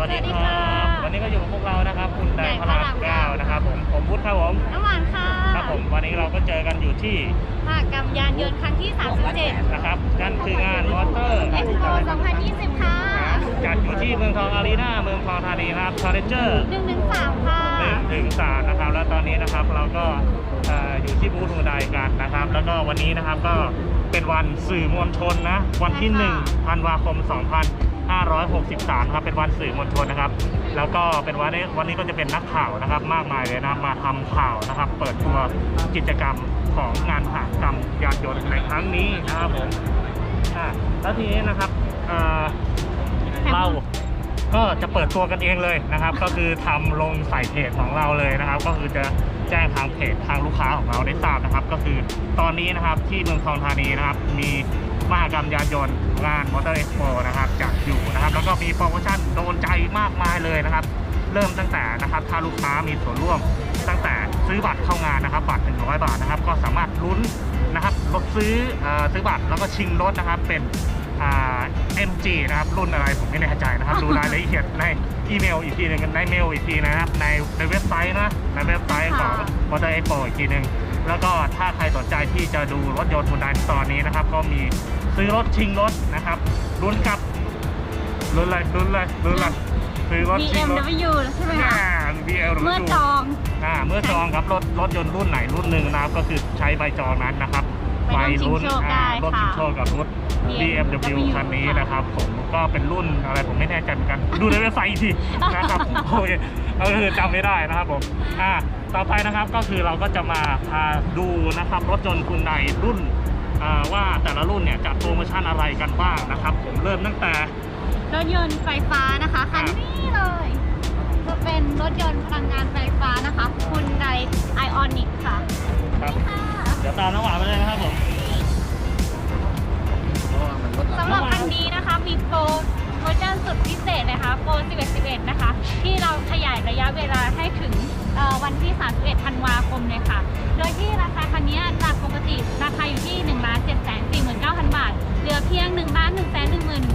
วัสดีครับ วันนี้ก็อยู่กับพวกเรานะครับ คุณแดงพระรามเก้านะครับผมผมพุทธครับผมน้ำหวานค่ะครับผมวันนี้เราก็เจอกันอยู่ที่มหากรรมยานยนต์ครั้งที่ 37 นะครับนั่นคืองานมอเตอร์เอ็กโป2020 ค่ะจัดอยู่ที่เมืองทองอารีนาเมืองทองธานีครับชาร์เจอร์113 ค่ะหนึ่งถึงสามนะครับ แล้วตอนนี้นะครับเราก็อยู่ที่บูธฮูไดกันนะครับ แล้วก็วันนี้นะครับก็เป็นวันสื่อมวลชนนะ วันที่ใช่ค่ะ1ธันวาคม 2 0 2563ครับเป็นวันสื่อมวลชนนะครับ แล้วก็เป็นวันนี้วันนี้ก็จะเป็นนักข่าวนะครับ มากมายเลยนะมาทำข่าวนะครับ เปิดตัวกิจกรรมของงานมหากรรมยานยนต์ในครั้งนี้นะครับผมอ่าแล้วทีนี้นะครับเอ่อเราก็จะเปิดตัวกันเองเลยนะครับ ก็คือทำลงใส่เพจของเราเลยนะครับ ก็คือจะแจ้งทางเพจทางลูกค้าของเราได้ทราบนะครับ ก็คือตอนนี้นะครับที่เมืองทองธานีนะครับ มี มหกรรมยานยนต์งานมอเตอร์เอ็กซ์โปนะครับจัดอยู่นะครับแล้วก็มีโปรโมชั่นโดนใจมากมายเลยนะครับ เริ่มตั้งแต่นะครับถ้าลูกค้ามีส่วนร่วม ตั้งแต่ซื้อบัตรเข้างานนะครับบัตร100 บาทนะครับ ก็สามารถลุ้นนะครับลดซื้อเอ่อซื้อบัตรแล้วก็ชิงรถนะครับเป็นอ่า MG นะครับรุ่นอะไรผมไม่แน่ใจนะครับ ดูรายละเอียดในอีเมลอีกทีหนึ่งในเมลอีกทีนะครับในในเว็บไซต์นะในเว็บไซต์ของค่ะ Motor Expo อีกทีหนึ่ง แล้วก็ถ้าใครสนใจที่จะดูรถยนต์ทุนไดตอนนี้นะครับ ก็มีซื้อรถชิงรถนะครับลุ้นกับลุ้นอะไรลุ้นอะไรลุ้นอะไรซื้อรถชิงรถ BMW ใช่ไหมคะอ่า BL เมื่อจองอ่าเมื่อจองครับรถรถยนต์รุ่นไหนรุ่นหนึ่งนะครับก็คือใช้ใบจองนั้นนะครับไปร่วมชิงโชคได้อ่าร่วมชิงค่ะโชคกับรถ BMW BMW คันนี้นะครับ ผมก็เป็นรุ่นอะไรผมไม่แน่ใจเหมือนกัน ดูในเว็บไซต์อีกทีนะครับโอเคก็คือจำไม่ได้นะครับผมอ่า ต่อไปนะครับก็คือเราก็จะมาพาดูนะครับรถยนต์คุณใดรุ่นอ่าว่าแต่ละรุ่นเนี่ยจัดโปรโมชั่นอะไรกันบ้างนะครับ ผมเริ่มตั้งแต่ รถยนต์ไฟฟ้านะคะคันนี้เลยจะเป็นรถยนต์พลังงานไฟฟ้านะคะคุณไดไอออนิกค่ะครับค่ะเดี๋ยวตามน้องหวานไปเลยนะครับผมสำหรับคันนี้นะคะมีโปรโปรโมชั่นสุดพิเศษเลยค่ะโปร11 11นะคะ ที่เราขยายระยะเวลาให้ถึงเอ่อวันที่ 31 ธันวาคมเลยค่ะ โดยที่ราคาคันนี้จากปกติราคาอยู่ที่ 1 7 4 9 0 0 0 บาท เหลือเพียง 1 1 1 1 0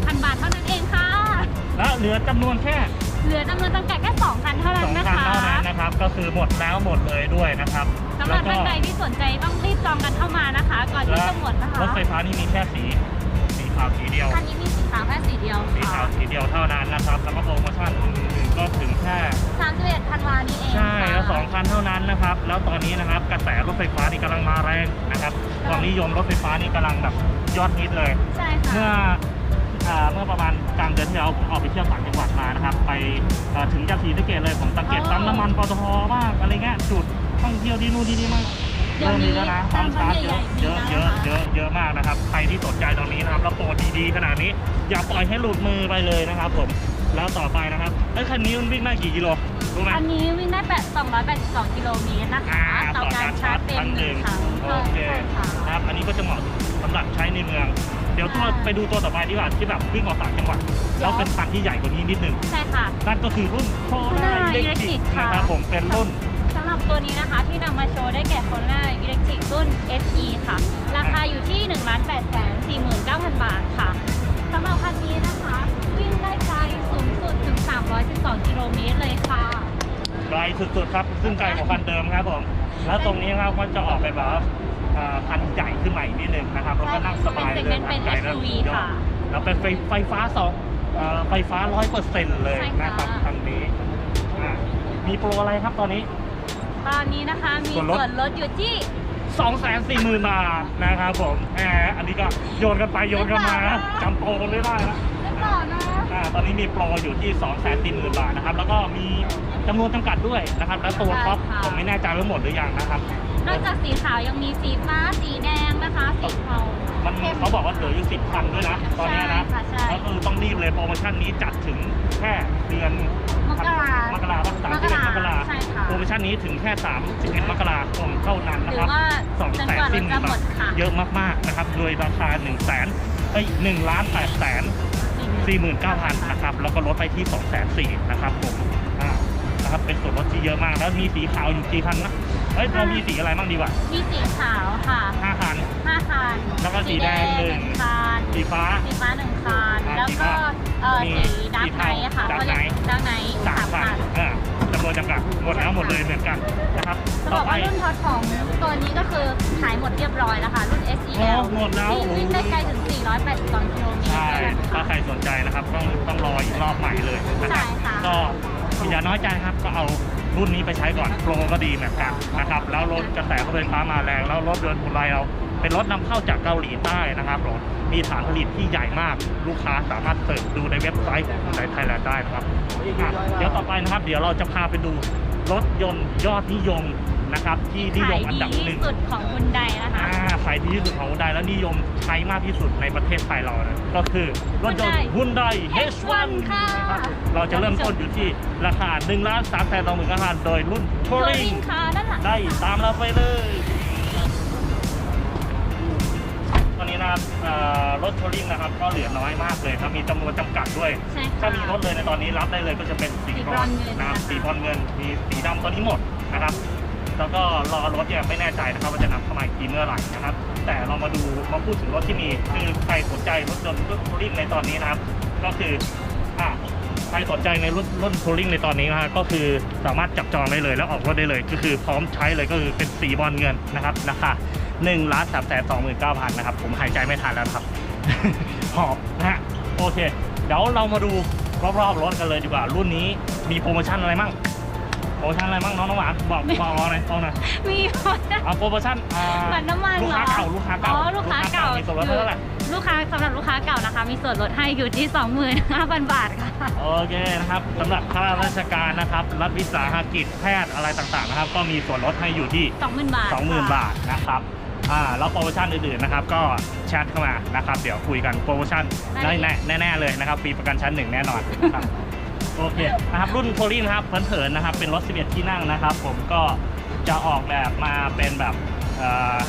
0 0 บาทเท่านั้นเองค่ะ และเหลือจำนวนแค่เหลือจำนวนจำกัดแค่2คันเท่านั้สอนงนะคันคะเท่านั้นนะครับ ก็คือหมดแล้วหมดเลยด้วยนะครับสำหรับท่านใดที่สนใจต้องรีบจองกันเข้ามานะคะ ก่อนที่จะหมดนะคะรถไฟฟ้านี่มีแค่สีสี ขาวสีเดียว คันนี้มีสีขาวแค่สีเดียวสีขาวสีเดียวเท่านั้นนะครับ แล้วก็โปรโมชั่นอื่นๆก็ถึงแค่31ธันวานี้เองใช่ค่ะ แล้วสองคันเท่านั้นนะครับ แล้วตอนนี้นะครับกระแสรถไฟฟ้านี่กำลังมาแรงนะครับความนิยมรถไฟฟ้านี่กำลังแบบยอดฮิตเลย ใช่ค่ะ เมื่ออ่าเมื่อประมาณกลางเดือนที่แล้วผมออกไปเที่ยวต่างจังหวัดมานะครับ ไปเอ่อถึงจันทรีสะเกตเลยผมสังเกตอ๋อ ปั๊มน้ำมันปตทบ้างอะไรเงี้ยจุดท่องเที่ยวที่นู่นที่นี่มาก เดี๋ยวเริ่มนี้มีแล้วนะปั๊มชาร์จเยอะปั๊มเยอะใหญ่ๆเยอะมีเยแล้วอะนะคะเยอะเยอะมากนะครับ ใครที่สนใจตอนนี้นะครับแล้วโปรดีๆขนาดนี้ อย่าปล่อยให้หลุดมือไปเลยนะครับผม แล้วต่อไปนะครับไอ้ยคันนี้มันวิ่งได้กี่กิโลรู้ไหม อันนี้วิ่งได้8 282กิโลเมตรนะคะอ่าต่อการชาร์จเต็มหนึ่งครั้งโอเคใช่ค่ะนะครับ อันนี้ก็จะเหมาะสำหรับใช้ในเมือง เดี๋ยวตัวใช่ไปดูตัวต่อไปดีกว่าที่แบบวิ่งออกต่างจังหวัดแล้วเป็นคันที่ใหญ่กว่านี้นิดนึง ใช่ค่ะ นั่นก็คือรุ่นโค Honda นาอิเล็กทริก Electric ค่ะนะครับผมเป็นรุ่นสำหรับ ตัวนี้นะคะที่นำมาโชว์ได้แก่ Honda Electric รุ่น SE ค่ะ ราคาอยู่ที่ 1 8 4 9 0 0 0 บาทค่ะสำหรับคันนี้นะคะ วิ่งได้ไกลสูงสุดถึง 312 กิโลเมตรเลยค่ะ ไกลสุดๆครับ ซึ่งไกลกว่าคันเดิมครับผม แล้วตรงนี้ครับก็จะออกไปแบบว่าอ่าคันใหญ่ขึ้นมาอีกนิดนึงนะครับแล้วก็นั่งสบายเลยเป็นเป็นทางไกลแล้ว SUV ยอดค่ะ แล้วเป็นไฟไฟฟ้าสองเอ่อไฟฟ้าร้อยเปอร์เซ็นต์เลยใช่ค่ะนะครับคันนี้อ่ามีโปรอะไรครับตอนนี้ ตอนนี้นะคะ มีส่วนลดส่วนลดอยู่ที่2 4 0 0 0 0บาทนะครับผมแหมอันนี้ก็โยนกันไปโยนกันมานะจำโปรกันไม่ได้นะไม่ต่อนะอ่าตอนนี้มีโปรอยู่ที่ 2 4 0 0 0 0 บาทนะครับ แล้วก็มีจำนวนจำกัดด้วยนะครับ แล้วตัวท็อปผมไม่แน่ใจว่าหมดหรือยังนะครับ นอกจากสีขาวยังมีสีฟ้าสีแดงนะคะ สีเทามันเข้ม เขาบอกว่าเหลืออยู่สิบคันด้วยนะ ตอนนี้นะ ใช่ค่ะใช่ ก็คือต้องรีบเลยโปรโมชั่นนี้จัดถึงแค่เดือน ช่ค่ะโปรโมชั่นนี้ถึงแค่สามสิบเอ็ดมกราคมเท่านั้นหนะรืคอรับว่าสองจนแสกนว่ารสิ้ถนจะหมดค่ะเยอะมากๆนะครับโดยราคา1นึ่งแสนเอ้ยหนึ่งล้านแปดแสนสี่หมื่นเก้าพันนะครับแล้วก็ลดไปที่สองแสนสี่นะครับผมอ่านะครับเป็นส่วนลดที่เยอะมากแล้วมีสีขาวอยู่กี่คันนะเอ้ยเรามีสีอะไรบ้างดีกว่ามีสีขาวค่ะห้าคันห้าคันแล้วก็สีแดงหนึ่งคันสีฟ้าสีฟ้าหนึ่งคันอ่าแล้วสีก็ฟ้าเอ่อมีสีดาร์กไนท์อะค่ะสีเขาเทาเรีย ก Dark ดาร์กหมดแล้วหมดเลยเหมือนกันนะครับจะต่บออกไปว่ารุ่นท็อตของตัวนี้ก็คือขายหมดเรียบร้อยแล้วค่ะ รุ่นอ๋ SEL อหมดแล้วที่วิ่งได้ไกลถึง 482กิโลเมตรใช่เลยนะถ้าคะใครสนใจนะครับ ต้องต้องรออีกรอบใหม่เลยนะครับใช่ค่ะ ก็อย่าน้อยใจครับก็เอารุ่นนี้ไปใช้ก่อนโปรก็ดีเหมือนกันนะครับแล้วรถกระแสไฟฟ้ามาแรงแล้วรถยนต์ของเรา เป็นรถนำเข้าจากเกาหลีใต้นะครับรถมีฐานผลิตที่ใหญ่มากลูกค้าสามารถเสิร์ชดูในเว็บไซต์ของไทยแลนด์ได้นะครับอะเดี๋ยวต่อไปนะครับ เดี๋ยวเราจะพาไปดูรถยนต์ยอดนิยมนะครับที่นิยขามยอันดีดับหนึ่ที่งสุดของคุณใดนะคะอ่าขายดีที่สุดของฮุนไดและนิยมใช้มากที่สุดในประเทศไทยเรานะก็คือรถยนต์ฮุนได H1 ค่ะนะครับเราจะเริ่มต้นอยู่ที่ราคา1ล้าน3แสน2หมื่นเก้าพันโดยรุ่นทัวริ Touring งค่ะด้านหลังได้ตามเราไปเลย ตอนนี้นะครับเอ่อรถ Touring นะครับก็เหลือน้อยมากเลยครับมีจำนวนจำกัดด้วย ใช่ค่ะ ถ้ามีรถเลยในตอนนี้รับได้เลยก็จะเป็นสีสีบบรรออนนซ์เงินนะครับนะคะ สีบรอนซ์เงินมีสีดำตอนนี้หมดนะครับ แล้วก็รอรถเนี่ยไม่แน่ใจนะครับว่าจะนำเข้ามาอีกทีเมื่อไหร่นะครับ แต่เรามาดูมาพูดถึงรถที่มีคือใครสนใจรถยนต์รุ่นทัวริงในตอนนี้นะครับ ก็คืออะใค รสนใจในรุ่นรุ่นทัวริงในตอนนี้นะฮะก็คือสามารถจับจองได้เลยแล้วออกรถได้เลย ก็คือพร้อมใช้เลยก็คือเป็นสีบอลเงินนะครับราคาหนึ่งล้านสามแสนสองหมื่นเก้าพันนะครับผมหายใจไม่ทันแล้วนะครับ หอบนะฮะโอเค เดี๋ยวเรามาดูรอบๆรถกันเลยดีกว่า รุ่นนี้มีโปรโมชั่นอะไรมั่งโปรโมชั่นอะไรมั่งน้องน้ำหวานบอกบอกเราหน่อยบอกหน่อยมีหมดนะเอาโปรโมชั่นอ่าบัตรน้ำมันลูกเหรค้าอเก่าลูกค้าเก่าอ๋อลูกค้าเก่ามีส่วนลดเท่าไหร่ ลูกค้าสำหรับลูกค้าเก่านะคะ มีส่วนลดให้อยู่ที่ 25,000 บาทค่ะ โอเคนะครับสำหรับข้าราชการนะครับรัฐวิสาหกิจแพทย์อะไรต่างๆนะครับ ก็มีส่วนลดให้อยู่ที่ 20,000 บาท20,000 บาทนะครับอ่าแล้วโปรโมชั่นอื่นๆนะครับ ก็แชทเข้ามานะครับ เดี๋ยวคุยกันโปรโมชั่นแน่ๆแน่ๆเลยนะครับฟรีประกันชั้นหนึ่งแน่นอนนะครับ โอเคนะครับรุ่นโทรี่นะครับเผินๆนะครับ เป็นรถ 11 ที่นั่งนะครับ ผมก็จะออกแบบมาเป็นแบบเอ่อ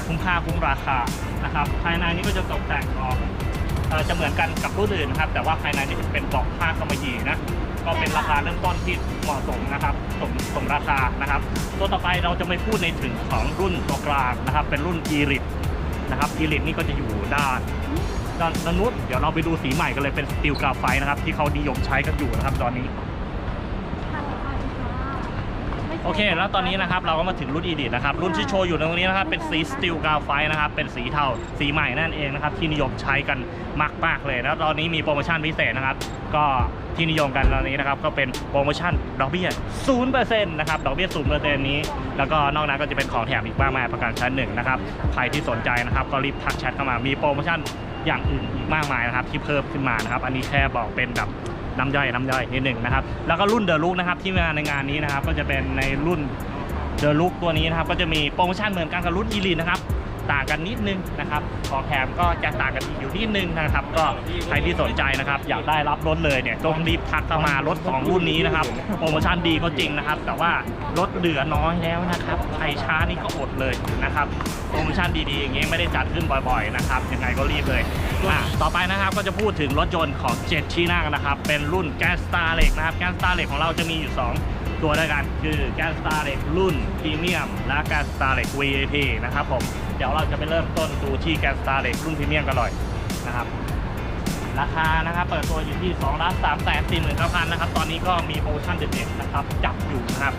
คุ้มค่าคุ้มราคานะครับภายในนี้ก็จะตกแต่งออกจะเหมือนกันกับรุ่นอื่นนะครับ แต่ว่าภายในนี่จะเป็นเบาะผ้ากำมะหยี่นะก็เป็นราคาเริ่มต้นที่เหมาะสมนะครับสมสมราคานะครับ ตัวต่อไปเราจะไม่พูดในถึงของรุ่นตัวกลางนะครับ เป็นรุ่น e l i t นะครับ e l i t นี่ก็จะอยู่ด้านด้านด้านนู้นเดี๋ยวเราไปดูสีใหม่กันเลยเป็นสตีลกราไฟนะครับ ที่เขานิยมใช้กันอยู่นะครับตอนนี้ โอเค แล้วตอนนี้นะครับเราก็มาถึงรุ่น e d i t นะครับ รุ่นที่โชว์อยู่ตรงนี้นะครับเป็นสีสตีลกาวไฟนะครับ เป็นสีเทาสีใหม่นั่นเองนะครับ ที่นิยมใช้กันมากๆเลยแล้วตอนนี้มีโปรโมชั่นพิเศษนะครับ ก็ที่นิยมกันตอนนี้นะครับก็เป็นโปรโมชั่นดอกเบี้ย0%นะครับดอกเบี้ย0%นี้ แล้วก็นอกนั้นก็จะเป็นของแถมอีกมากมายประกันชั้นหนึ่งนะครับใครที่สนใจนะครับก็รีบทักแชทเข้ามามีโปรโมชั่นอย่างอื่นอีกมากมายนะครับที่เพิ่มขึ้นมานะครับอันนี้แค่บอกเป็นแบบ น้ำย่อยน้ำย่อยนิดหนึ่งนะครับ แล้วก็รุ่นเดอะลุกนะครับที่มาในงานนี้นะครับ ก็จะเป็นในรุ่นเดอะลุกตัวนี้นะครับ ก็จะมีโปรโมชั่นเหมือนกันกับรุ่นอีลีนะครับ ต่างกันนิดนึงนะครับของแถมก็จะต่างกันอีกอยู่นิดนึงนะครับ ก็ใครที่สนใจนะครับ อยากได้รับรถเลยเนี่ยต้องรีบทักเข้ามารถสองรุ่นนี้นะครับโปรโมชั่นดีก็จริงนะครับ แต่ว่ารถเหลือน้อยแล้วนะครับใครช้านี่ก็อดเลยนะครับโปรโมชั่นดีๆอย่างเงี้ยไม่ได้จัดขึ้นบ่อยๆนะครับยังไงก็รีบเลยอะต่อไปนะครับก็จะพูดถึงรถยนต์ของเจ็ดที่นั่งนะครับ เป็นรุ่นแกนสตาร์เล็กนะครับแกนสตาร์เล็กของเราจะมีอยู่ 2ตัวด้วยกันคือแกนสตาร์เล็กรุ่นพรีเมียมและแกนสตาร์เล็ก VIP นะครับผม เดี๋ยวเราจะไปเริ่มต้นดูที่แกนสตาร์เล็กรุ่นพรีเมียมกันเลยนะครับ ราคานะครับเปิดตัวอยู่ที่2ล้าน3แสน4หมื่นเก้าพันนะครับ ตอนนี้ก็มีโปรโมชั่นเด็ดๆนะครับ จับอยู่นะครับ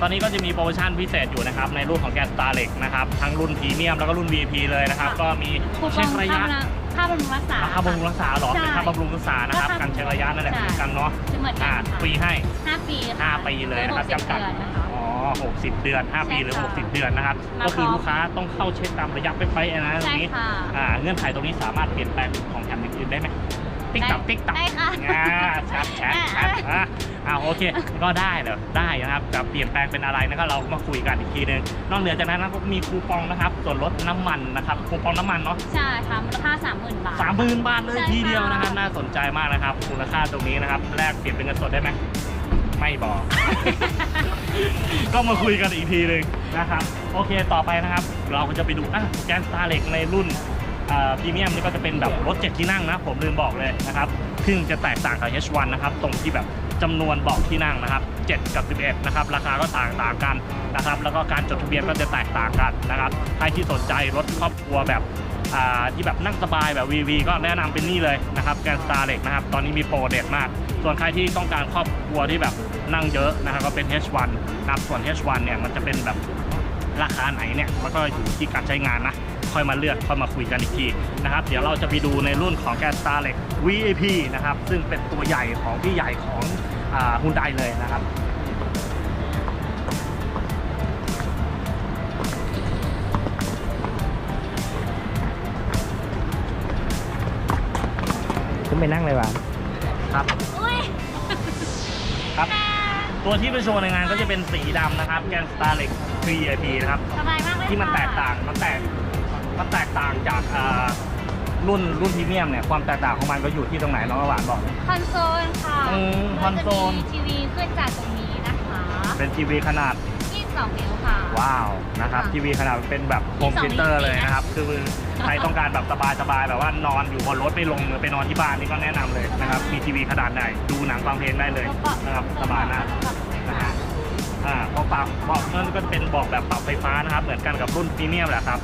ตอนนี้ก็จะมีโปรโมชั่นพิเศษอยู่นะครับ ในรุ่นของแกนสตาร์เล็กนะครับ ทั้งรุ่นพรีเมียมแล้วก็รุ่น VIP เลยนะครับ ก็มีคูปเช็องคระค่ายะค่าบำรุงรักษาราคาบำรุงรักษาเหรอใช่เป็นค่าบำรุงรักษานะครับราคาการเช็คระยะนั่นแหละใช่เหมือนกันเนาะเหมือนกัอ่านค่ะฟรีให้ห้าปีค่ะ5ปีเลยนะครับหอจำกัด เดือนนะคะอ๋อ60 เดือน 5 ปีหรือ ใช่ค่ะ60 เดือนนะครับ มาก็คือพร้อมลูกค้าต้องเข้าเช็คตามระยะไปไปๆนะตรใช่งนี้ค่ะ อ่าเงื่อนไขตรงนี้สามารถเปลี่ยนแปลงของแถมอื่นๆได้ไหมติ๊กตับติ๊กตับ ได้ค่ะ อ่าแชทแชทแชทอ่าอ่าโอเค ก็ได้เหรอได้นะครับแต่เปลี่ยนแปลงเป็นอะไรนะครับเรามาคุยกันอีกทีหนึงนอกเหนือจากนั้นนะครับมีคูปองนะครับ ส่วนลดน้ำมันนะครับ คูปองน้ำมันเนาะใช่ค่ะมูลค่า30,000 บาท สามหมื่นบาทเลยใช่ทีเดียวค่ะนะครับ น่าสนใจมากนะครับมูลค่าตรงนี้นะครับ แลกเปลี่ยนเป็นเงินสดได้ไหม ไม่บอก ก็มาคุยกันอีกทีหนึ่งนะครับ โอเคต่อไปนะครับ เราก็จะไปดูอะแกนสตาร์เล็กในรุ่นพรีเมียมนี่ก็จะเป็นแบบรถเจ็ดที่นั่งนะ ผมลืมบอกเลยนะครับซึ่งจะแตกต่างกับ H1 นะครับ ตรงที่แบบจำนวนเบาะที่นั่งนะครับ 7 กับ 11 นะครับ ราคาก็ต่างต่างกันนะครับ แล้วก็การจดทะเบียนก็จะแตกต่างกันนะครับ ใครที่สนใจรถครอบครัวแบบ ที่แบบนั่งสบายแบบ VV ก็แนะนำเป็นนี่เลยนะครับแกนสตาร์เล็กนะครับตอนนี้มีโปรเด็ดมาก ส่วนใครที่ต้องการครอบครัวที่แบบนั่งเยอะนะครับก็เป็น H1 นะครับส่วน H1 เนี่ยมันจะเป็นแบบราคาไหนเนี่ยมันก็อยู่ที่การใช้งานนะ ค่อยมาเลือกค่อยมาคุยกันอีกทีนะครับ เดี๋ยวเราจะไปดูในรุ่นของแกนสตาร์เล็ก VIP นะครับ ซึ่งเป็นตัวใหญ่ของพี่ใหญ่ของฮุนไดเลยนะครับ นไปนั่งเลยว่ะครับอุ้ยครับ ตัวที่ไปโชว์ในงานก็จะเป็นสีดำนะครับ แกนสตาร์เล็ก VIP นะครับ สบายมากเลยที่มันค่ะแตกต่าง มันแตก มันแตกต่างจากอ่ารุ่นรุ่นพรีเมียมเนี่ย ความแตกต่างของมันก็อยู่ที่ตรงไหนน้องหวานบอก คอนโซลค่ะอืมคอนโซล เราจะมีทีวีขึ้นจากตรงนี้นะคะ เป็นทีวีขนาด 22นิ้วค่ะ ว้าวนะครับค่ะทีวีขนาดเป็นแบบโฮม22ซิเตอร์เลยนิ้วนะครับคือใครต้องการแบบสบายๆแบบว่านอนอยู่บนรถไม่ลงหรือไปนอนที่บ้านนี่ก็แนะนำเลยนะครับมีทีวีขนาดใหญ่ดูหนังฟังเพลงได้เลยแล้วก็นะครับสบายมากนะฮะอ่าพอปรับเบาะนั่นก็เป็นเบาะแบบปรับไฟฟ้านะครับเหมือนกันกับรุ่นพรีเมียมแหละครับ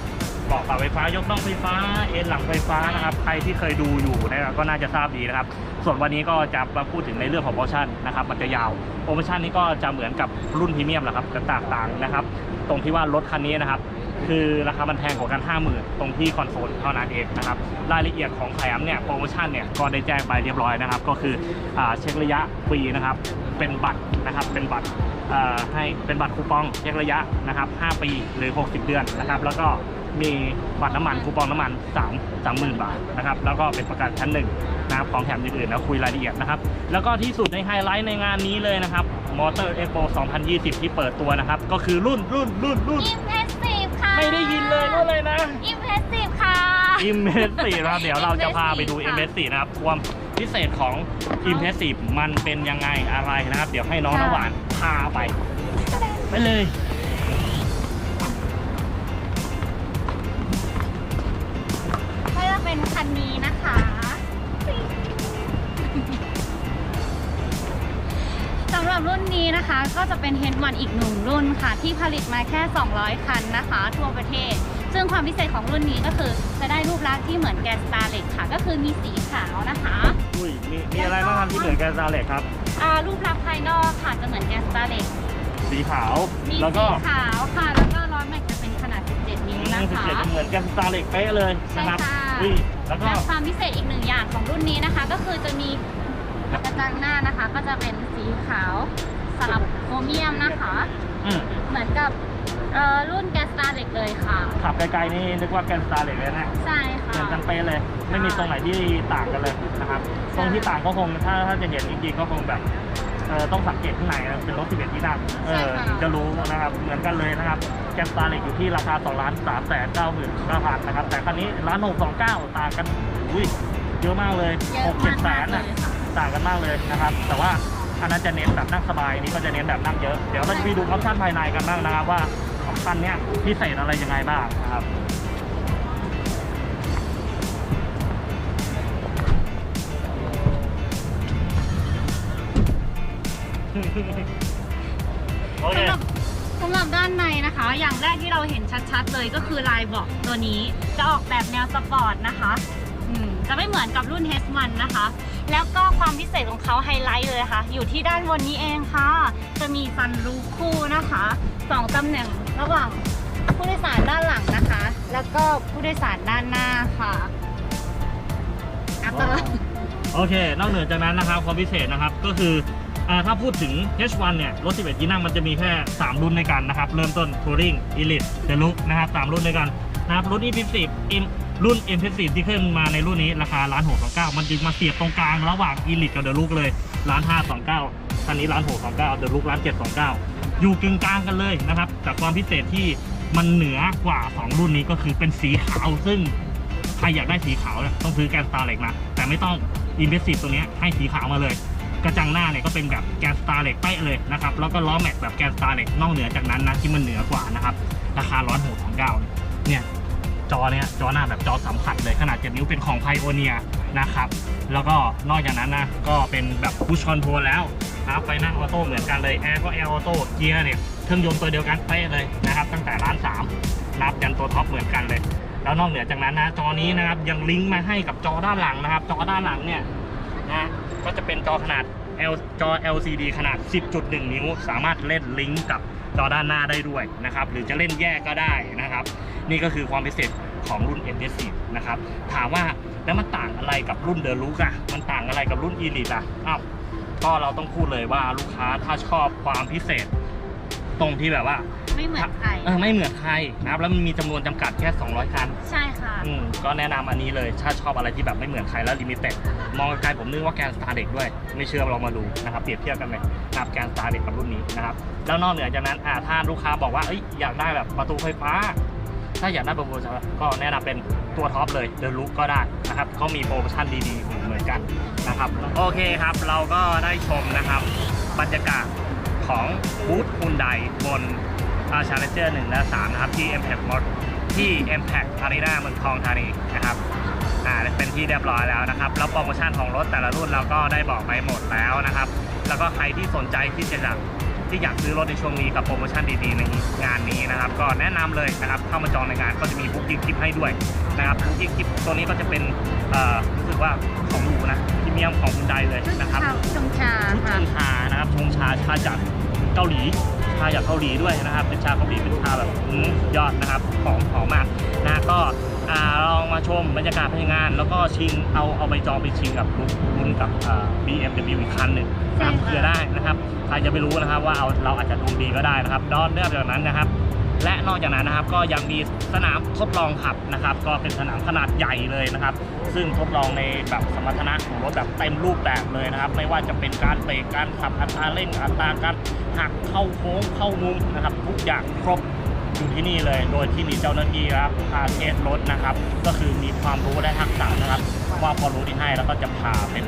เบาะปรับไฟฟ้ายกน่องไฟฟ้าเอ็นหลังไฟฟ้านะครับใครที่เคยดูอยู่นะครับก็น่าจะทราบดีนะครับ ส่วนวันนี้ก็จะมาพูดถึงในเรื่องของโปรโมชั่นนะครับมันจะยาวโปรโมชั่นนี้ก็จะเหมือนกับรุ่นพรีเมียมแหละครับจะแตกต่างนะครับ ตรงที่ว่ารถคันนี้นะครับ คือราคามันแพงกว่ากัน 50,000 ตรงที่คอนโซลเท่านั้นเองนะครับ รายละเอียดของแถมเนี่ยโปรโมชั่นเนี่ยก็ได้แจ้งไปเรียบร้อยนะครับ ก็คืออเช็คระยะฟรีนะครับ เป็นบัตรนะครับเป็นบัตรให้เป็นบัตรคูปองเช็คระยะนะครับ 5 ปีหรือ 60 เดือนนะครับ แล้วก็ มีบัตรน้ำมันคูปองน้ำมัน3 30,000 บาทนะครับแล้วก็เป็นประกันชั้นหนึ่งนะครับของแถมอื่นๆแล้วคุยรายละเอียดนะครับแล้วก็ที่สุดในไฮไลท์ในงานนี้เลยนะครับมอเตอร์เอ็กโป2020 ที่เปิดตัวนะครับก็คือรุ่นรุ่นรุ่นรุ่นอิมเพรสซีฟค่ะไม่ได้ยินเลยนู่นเลยนะอิมเพรสซีฟค่ะอิมเพรสซีนะครับเดี๋ยวเราจะพาไปดูอิม Impressive เพรสซีนะครับความพิเศษของอิมเพรสซีมันเป็นยังไงอะไรนะครับ เดี๋ยวให้น้องค่ะน้ำหวานพาไป ไปเลย จะเป็นคันนี้นะคะ สำหรับรุ่นนี้นะคะก็จะเป็น Head 1อีกหนึ่งรุ่นค่ะ ที่ผลิตมาแค่ 200 คันนะคะ ทั่วประเทศ ซึ่งความพิเศษของรุ่นนี้ก็คือจะได้รูปลักษณ์ที่เหมือนแกนสตาร์เล็กค่ะ ก็คือมีสีขาวนะคะอุ้ยมีมีอะไรบ้างครับที่เหมือนกันซาเล็กครับอ่ารูปลักษณ์ภายนอกค่ะจะเหมือนแกนสตาร์เล็กสีขาวมีแล้วก็สีขาวค่ะ แล้วก็ล้อแม็กจะเป็นขนาด 17 นิ้วนะสิบคะเจ็ดเหมือนกันซาเล็กเป๊ะเลยนะครับใช่ค่ะ อุ้ย แล้วก็และความพิเศษอีกหนึ่งอย่างของรุ่นนี้นะคะ ก็คือจะมีกระจังหน้านะคะ ก็จะเป็นสีขาวสลับโครเมียมนะคะ อืมเหมือนกับเอ่อรุ่นแกสตาร์เล็กเลยค่ะ ขับไกลๆนี่นึกว่าแกนซาเล็กเลยนะใช่เหค่ะ มือนกันเป๊ะเลย ไม่มีตรงไหนที่ต่างกันเลยนะครับ ตรงที่ต่างก็คงถ้าถ้าจะเห็นจริงๆก็คงแบบ เออต้องสังเกตข้างในนะเป็นรถ 11 ที่นั่งเออถึงจะรู้นะครับ เหมือนกันเลยนะครับ แกนสตาร์เล็กอยู่ที่ราคา2ล้าน3แสน9หมื่น9พันนะครับ แต่คันนี้ร้าน6 2 9 ต่างกันอุ้ยเยอะมากเลยเยอะ6 7แสมากนๆเลน่ะยค่ะต่างกันมากเลยนะครับ แต่ว่าอันนั้นจะเน้นแบบนั่งสบายอันนี้ก็จะเน้นแบบนั่งเยอะ เดี๋ยวเราจะไปดูออปชั่นภายในกันบ้างนะครับว่าออปชั่นเนี้ยพิเศษอะไรยังไงบ้างนะครับ โอเค สำหรับสำหรับด้านในนะคะ อย่างแรกที่เราเห็นชัดๆ เลยก็คือลายเบอกตัวนี้จะออกแบบแนวสปอร์ตนะคะอืมจะไม่เหมือนกับรุ่น H1 นะคะ แล้วก็ความพิเศษของเขาไฮไลท์เลยค่ะ อยู่ที่ด้านบนนี้เองค่ะ จะมีซันรูฟคู่นะคะสองตำแหน่งระหว่างผู้โดยสารด้านหลังนะคะ แล้วก็ผู้โดยสารด้านหน้าค่ะอัตลักษณ์โอเค นอกเหนือจากนั้นนะครับความพิเศษนะครับก็คืออ่า ถ้าพูดถึง H1 เนี่ย รถ 11 ที่นั่งมันจะมีแค่ 3 รุ่นในกันนะครับ เริ่มต้น Touring Elite Deluxe นะครับ3รุ่นด้วยกันนะครับรุ่น E10 M รุ่น M10 ที่ขึ้นมาในรุ่นนี้ราคาล้านหกสองเก้ามันจึงมาเสียบตรงกลางระหว่าง Elite กับ Deluxe เลยล้านห้าสองเก้าคันนี้ล้านหกสองเก้า Deluxe ล้านเจ็ดสองเก้าอยู่กึ่งกลางกันเลยนะครับแต่ความพิเศษที่มันเหนือกว่า 2 รุ่นนี้ก็คือเป็นสีขาวซึ่งใครอยากได้สีขาวเนี่ยต้องซื้อแกนสตาร์เล็กมาแต่ไม่ต้องอินเวส v ตัวนี้ให้สีขาวมาเลย กระจังหน้าเนี่ยก็เป็นแบบแกนสตาร์เล็กเป๊ะเลยนะครับแล้วก็ล้อแม็กแบบแกนสตาร์เล็กนอกเหนือจากนั้นนะที่มันเหนือกว่านะครับราคาร้อนหกสองเก้าเนี่ยจอเนี่ยจอหน้าแบบจอสัมผัสเลยขนาด7นิ้วเป็นของไพโอเนียนะครับแล้วก็นอกจากนั้นนะก็เป็นแบบพุชคอนโทรแล้วนะครับไฟหน้าออโต้เหมือนกันเลยแอร์ก็แอร์ออโต้เกียร์เนี่ยเครื่องยนต์ตัวเดียวกันเป๊ะเลยนะครับตั้งแต่ร้าน3นับยันตัวท็อปเหมือนกันเลย แล้วนอกเหนือจากนั้นนะจอนี้นะครับยังลิงก์มาให้กับจอด้านหลังนะครับ จอด้านหลังเนี่ยนะ ก็จะเป็นจอขนาด L จอ LCD ขนาด 10.1 นิ้ว สามารถเล่นลิงก์กับจอด้านหน้าได้ด้วยนะครับ หรือจะเล่นแยกก็ได้นะครับ นี่ก็คือความพิเศษของรุ่น e n 10นะครับ ถามว่าแล้วมันต่างอะไรกับรุ่นเด l ลุกอะมันต่างอะไรกับรุ่น e l i t e อะอ้าวก็เราต้องพูดเลยว่าลูกค้าถ้าชอบความพิเศษตรงที่แบบว่า ไม่เหมือนใครเออไม่เหมือนใครนะครับแล้วมันมีจำนวนจำกัดแค่ 200 คัน ใช่ค่ะ อืมก็แนะนำอันนี้เลยถ้าชอบอะไรที่แบบไม่เหมือนใครแล้วลิมิเต็ดมองไกลๆผมนึกว่าแกนสตาร์เด็กด้วย ไม่เชื่อลองมาดูนะครับเปรียบเทียบกันเลยนะครับแกนสตาร์เด็กกับรุ่นนี้นะครับแล้วนอกเหนือจากนั้นอ่าถ้าลูกค้าบอกว่าเอ้ยอยากได้แบบประตูไฟฟ้า ถ้าอยากได้ประตูไฟฟ้าก็แนะนำเป็นตัวท็อปเลยเด e l ลุกก็ได้นะครับเขามีโปรโมชั่นดีๆเหมือนกันนะครับโอเคครับเราก็ได้ชมนะครับบรรยากาศของบูธฮุนไดบน ชาเลนเจอร์หนึ่งและสามนะครับ ที่ Impact Mod ที่ Impact Arena เมืองทองธานีนะครับอ่าเป็นที่เรียบร้อยแล้วนะครับ แล้วโปรโมชั่นของรถแต่ละรุ่นเราก็ได้บอกไปหมดแล้วนะครับ แล้วก็ใครที่สนใจที่จะอยากที่อยากซื้อรถในช่วงนี้กับโปรโมชั่นดีๆในงานนี้นะครับ ก็แนะนำเลยนะครับเข้ามาจองในงานก็จะมีบุ๊กิ้งคลิปให้ด้วยนะครับบุ๊กิ้งคลิปตัวนี้ก็จะเป็นเอ่อรู้สึกว่าของหรูนะพรีเมียมของคุณไดเลยนะครับชงชาชุดชค่ะงชานะครับชงชาชาจากเกาหลี ชาจากเกาหลีด้วยนะครับเป็นชาเกาหลีเป็นชาแบบอืมสุดยอดนะครับหอมหอมมากนะก็อ่าลองมาชมบรรยากาศภายในงาน แล้วก็ชิงเอาเอาไปจองไปชิงกับรุ่นรุ่นกับอ่า BMW อีกคันหนึ่งนะครับใช่ค่ะเพื่อได้นะครับ ใครจะไปรู้นะครับว่าเอาเราอาจจะดวงดีก็ได้นะครับนอกเหนือจากนั้นนะครับ และนอกจากนั้นนะครับก็ยังมีสนามทดลองขับนะครับ ก็เป็นสนามขนาดใหญ่เลยนะครับ ซึ่งทดลองในแบบสมรรถนะของรถแบบเต็มรูปแบบเลยนะครับ ไม่ว่าจะเป็นการเบรกการขับอัตราเร่งอัตราการหักเข้าโค้งเข้ามุมนะครับ ทุกอย่างครบอยู่ที่นี่เลย โดยที่มีเจ้าหน้าที่ครับพาเทสรถนะครับ ก็คือมีความรู้และทักษะนะครับ ว่าพอรู้ที่ให้แล้วก็จะพาเป็น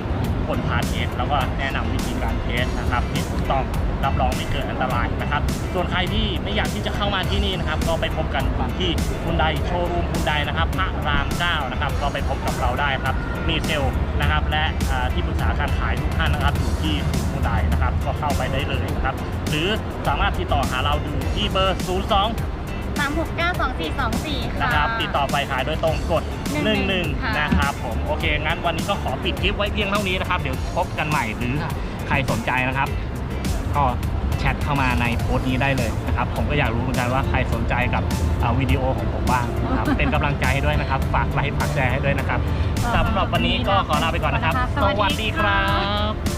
คนพาเทสแล้วก็แนะนำวิธีการเทสนะครับที่ถูกต้องรับรองไม่เกิดอันตรายนะครับ ส่วนใครที่ไม่อยากที่จะเข้ามาที่นี่นะครับ ก็ไปพบกันที่คุณไดโชว์รูมคุณไดนะครับพระรามเก้านะครับ ก็ไปพบกับเราได้ครับ มีเซลล์นะครับ และที่ปรึกษาการขายทุกท่านนะครับอยู่ที่คุณไดนะครับ ก็เข้าไปได้เลยนะครับ หรือสามารถติดต่อหาเราดูที่เบอร์ 02 สามหกเก้าสองสี่สองสี่ค่ะนะครับติดต่อไปขายโดยตรงกดหนึ่งหนึ่ง11ค่ะ นะครับผมโอเคงั้นวันนี้ก็ขอปิดคลิปไว้เพียงเท่านี้นะครับ เดี๋ยวพบกันใหม่หรือใครสนใจนะครับ ก็แชทเข้ามาในโพสต์นี้ได้เลยนะครับ ผมก็อยากรู้เหมือนกันว่าใครสนใจกับอ่าวิดีโอของผมบ้างนะครับ เป็นกำลังใจให้ด้วยนะครับ ฝากไลค์ฝากแชร์ให้ด้วยนะครับสำหรับวันนี้ก็ขอลาไปก่อนนะครับ สวัสดีครับ